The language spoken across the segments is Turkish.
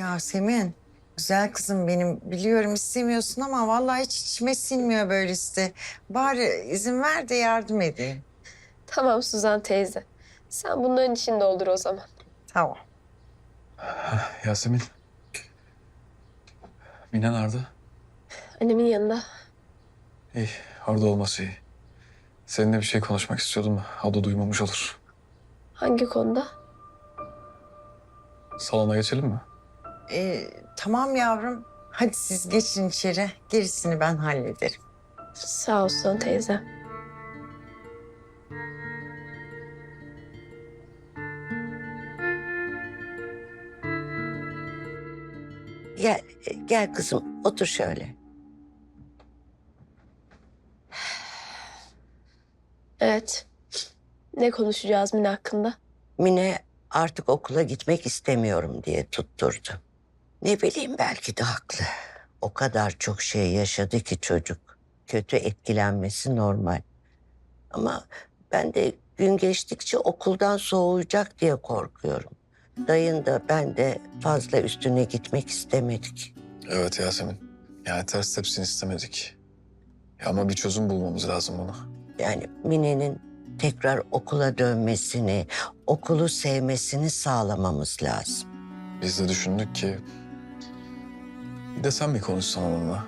Yasemin, güzel kızım benim. Biliyorum istemiyorsun ama vallahi hiç içime sinmiyor böylesi. Bari izin ver de yardım edeyim. Tamam Suzan teyze. Sen bunların içinde olur o zaman. Tamam. Yasemin. Mine nerede? Annemin yanında. İyi, orada olması iyi. Seninle bir şey konuşmak istiyordum. O da duymamış olur. Hangi konuda? Salona geçelim mi? Ee, tamam yavrum. Hadi siz geçin içeri. Gerisini ben hallederim. Sağ ol Suzan teyze. Gel, gel kızım otur şöyle. Evet. Ne konuşacağız Mine hakkında? Mine artık okula gitmek istemiyorum diye tutturdu. Ne bileyim belki de haklı. O kadar çok şey yaşadı ki çocuk. Kötü etkilenmesi normal. Ama ben de gün geçtikçe okuldan soğuyacak diye korkuyorum. Dayın da ben de fazla üstüne gitmek istemedik. Evet Yasemin. Yani ters tepsini istemedik. Ya ama bir çözüm bulmamız lazım buna. Yani Mine'nin tekrar okula dönmesini, okulu sevmesini sağlamamız lazım. Biz de düşündük ki... Bir de sen bir konuşsan onunla.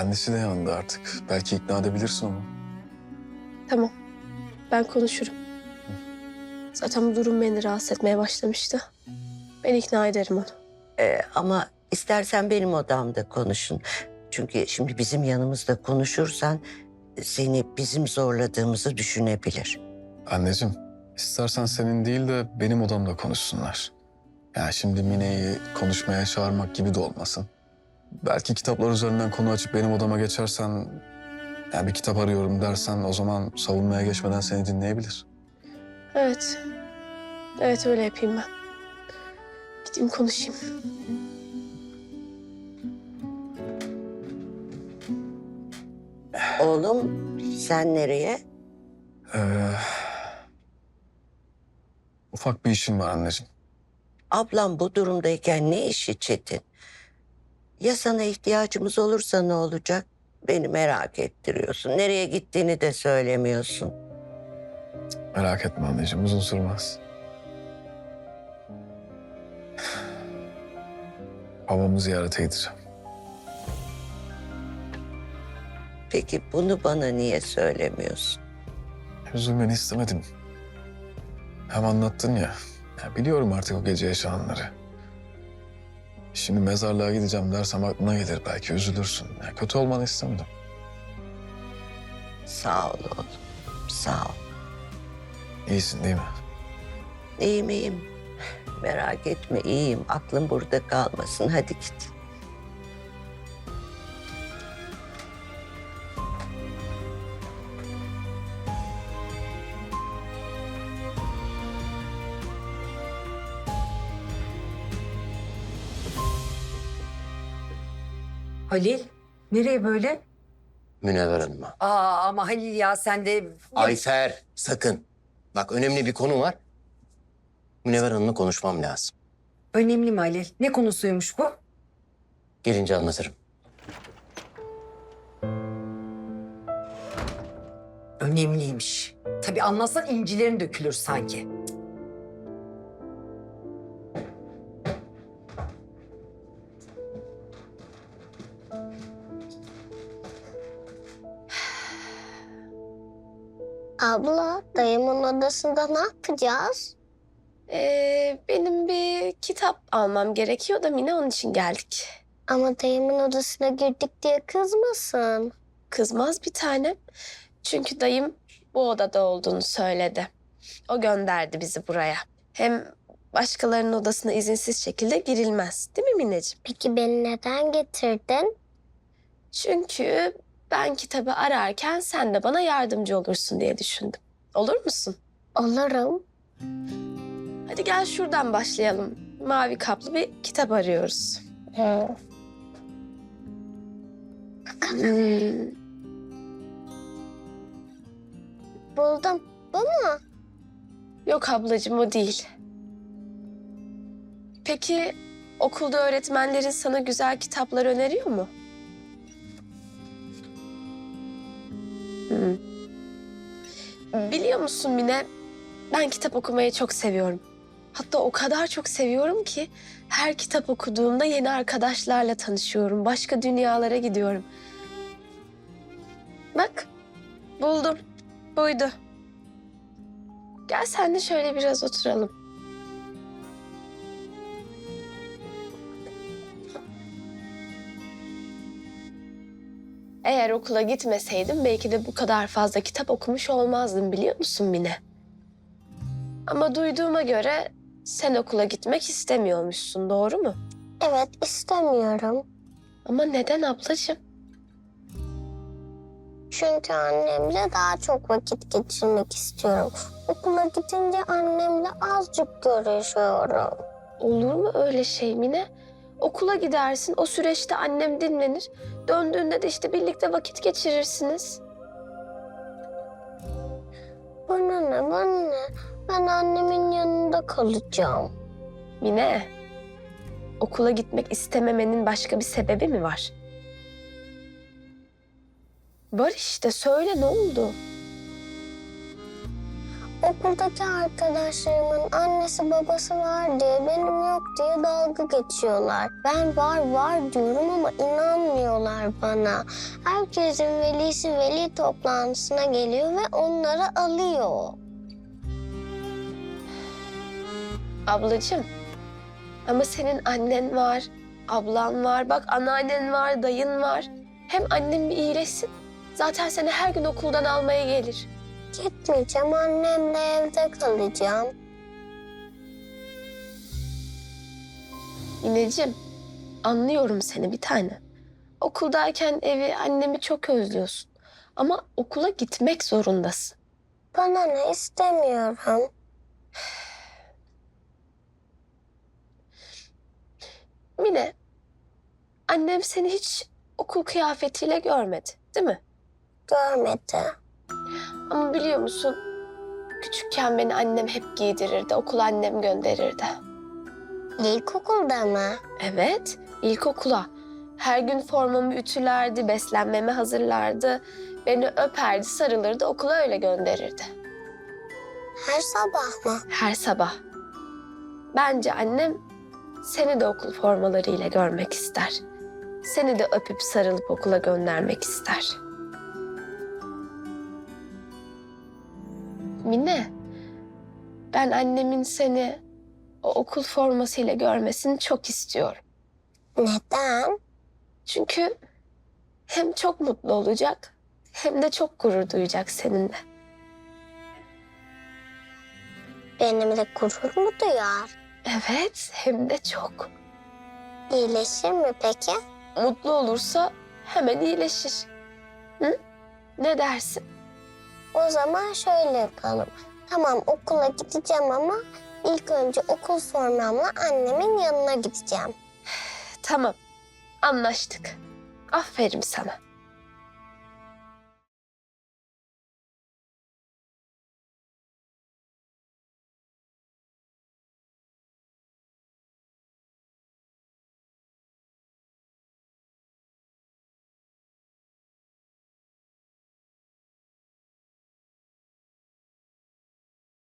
Annesi de yanında artık. Belki ikna edebilirsin onu. Tamam. Ben konuşurum. Zaten bu durum beni rahatsız etmeye başlamıştı. Ben ikna ederim onu. Ee, ama istersen benim odamda konuşun. Çünkü şimdi bizim yanımızda konuşursan seni bizim zorladığımızı düşünebilir. Anneciğim, istersen senin değil de benim odamda konuşsunlar. Ya şimdi Mine'yi konuşmaya çağırmak gibi de olmasın. Belki kitaplar üzerinden konu açıp benim odama geçersen... ...ya bir kitap arıyorum dersen o zaman savunmaya geçmeden seni dinleyebilir. Evet. Evet öyle yapayım ben. Gideyim konuşayım. Oğlum sen nereye? Ee, ufak bir işim var anneciğim. Ablam bu durumdayken ne işi Çetin? Ya sana ihtiyacımız olursa ne olacak? Beni merak ettiriyorsun. Nereye gittiğini de söylemiyorsun. Merak etme anneciğim uzun sürmez. Babamı ziyarete gideceğim. Peki bunu bana niye söylemiyorsun? Üzülmeni istemedim. Hem anlattın ya. Ya biliyorum artık o gece yaşananları. Şimdi mezarlığa gideceğim dersem aklına gelir belki üzülürsün. Ya kötü olmanı istemedim. Sağ ol oğlum. Sağ ol. İyisin değil mi? İyiyim iyiyim. Merak etme iyiyim. Aklım burada kalmasın. Hadi git. Halil, nereye böyle? Münevver Hanım'a. Aa ama Halil ya sen de... Ayfer sakın. Bak önemli bir konu var. Münevver Hanım'la konuşmam lazım. Önemli mi Halil? Ne konusuymuş bu? Gelince anlatırım. Önemliymiş. Tabii anlatsan incilerin dökülür sanki. Abla, dayımın odasında ne yapacağız? Ee, benim bir kitap almam gerekiyor da Mine onun için geldik. Ama dayımın odasına girdik diye kızmasın. Kızmaz bir tanem. Çünkü dayım bu odada olduğunu söyledi. O gönderdi bizi buraya. Hem başkalarının odasına izinsiz şekilde girilmez. Değil mi Mineciğim? Peki beni neden getirdin? Çünkü ben kitabı ararken sen de bana yardımcı olursun diye düşündüm. Olur musun? Olurum. Hadi gel şuradan başlayalım. Mavi kaplı bir kitap arıyoruz. Hı. Hmm, Buldum. Bu mu? Yok ablacığım o değil. Peki okulda öğretmenlerin sana güzel kitaplar öneriyor mu? Biliyor musun Mine? Ben kitap okumayı çok seviyorum. Hatta o kadar çok seviyorum ki her kitap okuduğumda yeni arkadaşlarla tanışıyorum. Başka dünyalara gidiyorum. Bak, buldum. Buydu. Gel sen de şöyle biraz oturalım. Eğer okula gitmeseydim belki de bu kadar fazla kitap okumuş olmazdım biliyor musun Mine? Ama duyduğuma göre sen okula gitmek istemiyormuşsun doğru mu? Evet istemiyorum. Ama neden ablacığım? Çünkü annemle daha çok vakit geçirmek istiyorum. Okula gidince annemle azıcık görüşüyorum. Olur mu öyle şey Mine? Okula gidersin, o süreçte annem dinlenir. Döndüğünde de işte birlikte vakit geçirirsiniz. Bana ne bana ne? Ben annemin yanında kalacağım. Mine, okula gitmek istememenin başka bir sebebi mi var? Var işte, söyle ne oldu? Okuldaki arkadaşlarımın annesi babası var diye benim yok diye dalga geçiyorlar. Ben var var diyorum ama inanmıyorlar bana. Herkesin velisi veli toplantısına geliyor ve onları alıyor. Ablacığım, ama senin annen var, ablan var, bak anneannen var, dayın var. Hem annem bir iyileşsin. Zaten seni her gün okuldan almaya gelir. Gitmeyeceğim annemle evde kalacağım. Mineciğim, anlıyorum seni bir tane. Okuldayken evi, annemi çok özlüyorsun. Ama okula gitmek zorundasın. Bana ne istemiyorum. Mine, annem seni hiç okul kıyafetiyle görmedi, değil mi? Görmedi. Ama biliyor musun, küçükken beni annem hep giydirirdi, okula annem gönderirdi. İlkokulda mı? Evet, ilkokula. Her gün formamı ütülerdi, beslenmemi hazırlardı. Beni öperdi, sarılırdı, okula öyle gönderirdi. Her sabah mı? Her sabah. Bence annem seni de okul formalarıyla görmek ister. Seni de öpüp sarılıp okula göndermek ister. Mine, ben annemin seni o okul formasıyla görmesini çok istiyorum. Neden? Çünkü hem çok mutlu olacak hem de çok gurur duyacak seninle. Benimle gurur mu duyar? Evet, hem de çok. İyileşir mi peki? Mutlu olursa hemen iyileşir. Hı? Ne dersin? O zaman şöyle yapalım. Tamam okula gideceğim ama ilk önce okul formamla annemin yanına gideceğim. Tamam, anlaştık. Aferin sana.